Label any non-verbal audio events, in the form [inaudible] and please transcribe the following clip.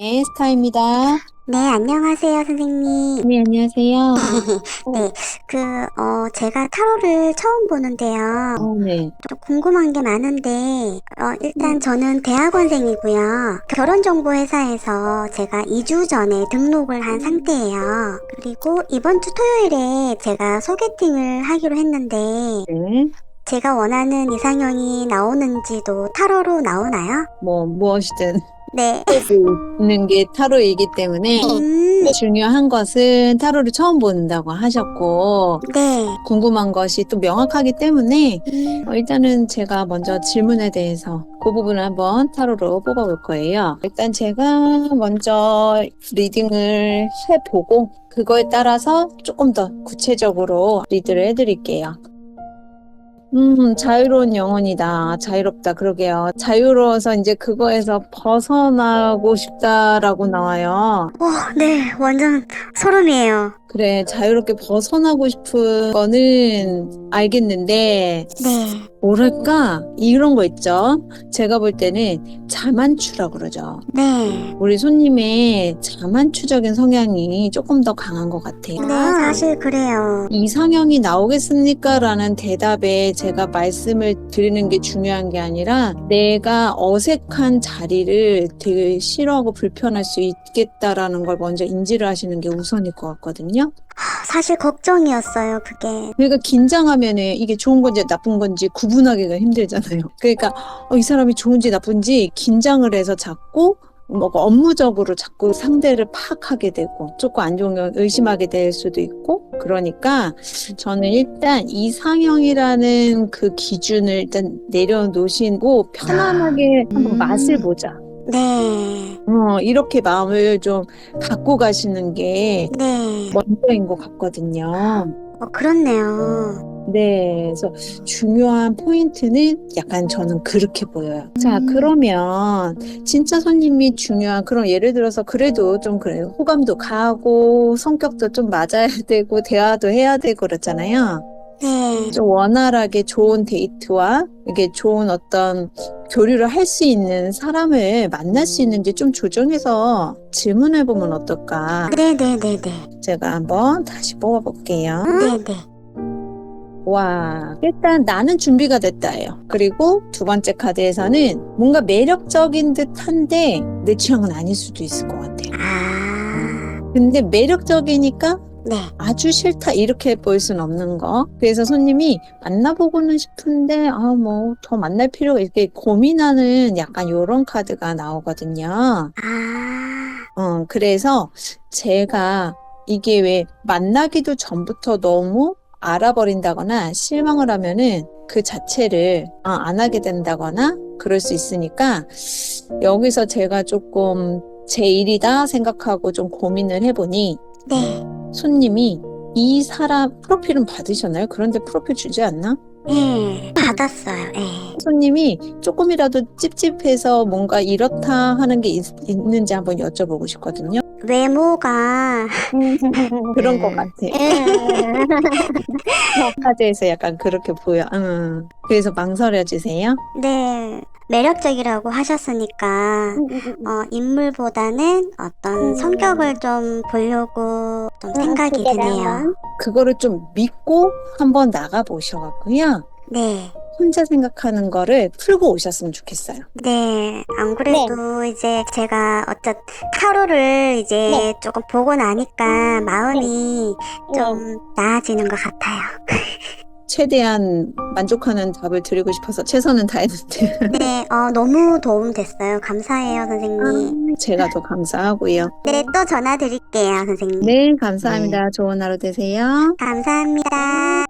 네, 스타입니다. 네, 안녕하세요, 선생님. 네, 안녕하세요. [laughs] 네, 그, 어, 제가 타로를 처음 보는데요. 어, 네. 좀 궁금한 게 많은데, 어, 일단 저는 대학원생이고요. 결혼정보회사에서 제가 2주 전에 등록을 한 상태예요. 그리고 이번 주 토요일에 제가 소개팅을 하기로 했는데, 네. 제가 원하는 이상형이 나오는지도 타로로 나오나요? 뭐, 무엇이든 네. 있는 게 타로이기 때문에 음, 중요한 것은 타로를 처음 본다고 하셨고, 네. 궁금한 것이 또 명확하기 때문에 음, 어, 일단은 제가 먼저 질문에 대해서 그 부분을 한번 타로로 뽑아볼 거예요. 일단 제가 먼저 리딩을 해보고 그거에 따라서 조금 더 구체적으로 리드를 해드릴게요. 음, 자유로운 영혼이다. 자유롭다. 그러게요. 자유로워서 이제 그거에서 벗어나고 싶다라고 나와요. 어, 네, 완전 소름이에요. 그래, 자유롭게 벗어나고 싶은 거는 알겠는데, 네. 뭐랄까 이런 거 있죠. 제가 볼 때는 자만추라고 그러죠. 네. 우리 손님의 자만추적인 성향이 조금 더 강한 것 같아요. 네, 사실 그래요. 이상형이 나오겠습니까? 라는 대답에 제가 말씀을 드리는 게 중요한 게 아니라 내가 어색한 자리를 되게 싫어하고 불편할 수 있겠다라는 걸 먼저 인지를 하시는 게 우선일 것 같거든요. 사실 걱정이었어요, 그게. 그러니까 긴장하면은 이게 좋은 건지 나쁜 건지 구 분하기가 힘들잖아요. 그러니까 어, 이 사람이 좋은지 나쁜지 긴장을 해서 자꾸 뭐 업무적으로 자꾸 상대를 파악하게 되고 조금 안 좋은 걸 의심하게 될 수도 있고 그러니까 저는 일단 이상형이라는 그 기준을 일단 내려놓으시고 편안하게 한번 음. 맛을 보자. 네. 어, 이렇게 마음을 좀 갖고 가시는 게 네. 먼저인 것 같거든요. 어, 그렇네요. 네, 그래서 중요한 포인트는 약간 저는 그렇게 보여요. 자, 음. 그러면 진짜 손님이 중요한 그런 예를 들어서 그래도 좀 그래요. 호감도 가고 성격도 좀 맞아야 [laughs] 되고 대화도 해야 되고 그렇잖아요. 네. 좀 원활하게 좋은 데이트와 이게 좋은 어떤 교류를 할 수 있는 사람을 만날 수 있는지 좀 조정해서 질문해 보면 어떨까? 네네네네. 제가 한번 다시 뽑아볼게요. 네네. 와, 일단 나는 준비가 됐다예요. 그리고 두 번째 카드에서는 뭔가 매력적인 듯 한데 내 취향은 아닐 수도 있을 것 같아요. 아. 근데 매력적이니까 네. 아주 싫다 이렇게 보일 수는 없는 거. 그래서 손님이 만나보고는 싶은데 아 뭐 더 만날 필요가 이렇게 고민하는 약간 요런 카드가 나오거든요. 아. 어, 그래서 제가 이게 왜 만나기도 전부터 너무 알아버린다거나 실망을 하면은 그 자체를 아, 안 하게 된다거나 그럴 수 있으니까 여기서 제가 조금 제 일이다 생각하고 좀 고민을 해보니 네. 손님이 이 사람 프로필은 받으셨나요? 그런데 프로필 주지 않나? 네. 받았어요. 네. 손님이 조금이라도 찝찝해서 뭔가 이렇다 하는 게 있, 있는지 한번 여쭤보고 싶거든요. 외모가. [laughs] 그런 것 같아. 음. 카드에서 약간 그렇게 보여. 음. 그래서 망설여지세요? 네. 매력적이라고 하셨으니까, 어, 인물보다는 어떤 성격을 좀 보려고 좀 생각이 드네요. 그거를 좀 믿고 한번 나가 보셔갖고요. 네. 혼자 생각하는 거를 풀고 오셨으면 좋겠어요. 네, 안 그래도 이제 제가 어쨌 타로를 이제 조금 보고 나니까 마음이 좀 나아지는 것 같아요. [laughs] 최대한 만족하는 답을 드리고 싶어서 최선은 다했는데 네, [laughs] 어, 너무 도움 됐어요. 감사해요, 선생님. 제가 더 감사하고요. 네, 또 전화 드릴게요, 선생님. 네, 감사합니다. 좋은 하루 되세요. 감사합니다.